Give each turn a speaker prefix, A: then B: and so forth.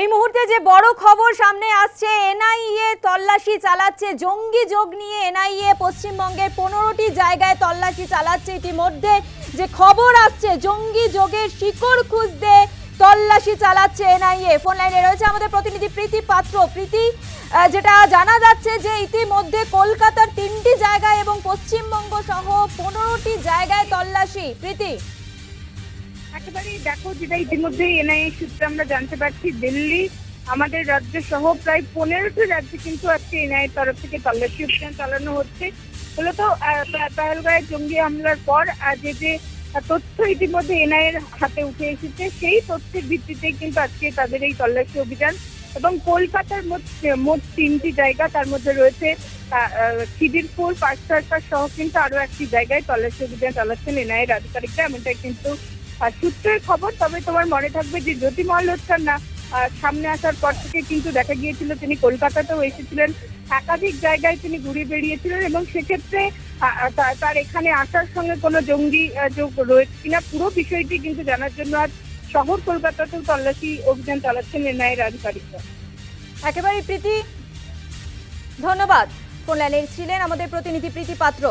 A: এই মুহূর্তে যে বড় খবর সামনে আসছে, এনআইএ তল্লাশি চালাচ্ছে। জঙ্গি যোগ নিয়ে এনআইএ পশ্চিমবঙ্গের পনেরোটি জায়গায় তল্লাশি চালাচ্ছে। ইতিমধ্যে যে খবর আসছে, জঙ্গি যোগের শিকড় খুঁজতে তল্লাশি চালাচ্ছে এনআইএ। ফোন লাইনে রয়েছে আমাদের প্রতিনিধি প্রীতি পাত্র। প্রীতি যেটা জানা যাচ্ছে যে ইতিমধ্যে কলকাতার তিনটি জায়গায় এবং পশ্চিমবঙ্গ সহ পনেরোটি জায়গায় তল্লাশি। প্রীতি।
B: একেবারেই দেখো যেটা ইতিমধ্যে এনআইএ সূত্রে আমরা জানতে পারছি দিল্লি আমাদের রাজ্য সহ প্রায় পনেরোটি রাজ্যে কিন্তু আজকে এনআইএর তরফ থেকে তল্লাশি অভিযান চালানো হচ্ছে। মূলত আহ, জঙ্গি হামলার পর যে যে তথ্য ইতিমধ্যে এনআইএর হাতে উঠে এসেছে সেই তথ্যের ভিত্তিতে কিন্তু আজকে তাদের এই তল্লাশি অভিযান এবং কলকাতার মোট মোট তিনটি জায়গা তার মধ্যে রয়েছে খিদিরপুর পার্ক সহ কিন্তু আরও একটি জায়গায় তল্লাশি অভিযান চালাচ্ছেন এনআইএর আধিকারিকরা। এমনটাই কিন্তু সূত্রের খবর, তবে তোমার মনে থাকবে যে জ্যোতি না। সামনে আসার পর থেকে কিন্তু দেখা গিয়েছিল তিনি কলকাতাতেও এসেছিলেন। একাধিক জায়গায় তিনি ঘুরে বেরিয়েছিলেন এবং সেক্ষেত্রে তার এখানে আসার সঙ্গে কোনো জঙ্গি যোগ রয়েছে কিনা পুরো বিষয়টি কিন্তু জানার জন্য আজ শহর কলকাতাতেও তল্লাশি অভিযান চালাচ্ছেন এনআইএর আধিকারিকরা।
A: একেবারে প্রীতি, ধন্যবাদ। ফোন ছিলেন আমাদের প্রতিনিধি প্রীতি পাত্র?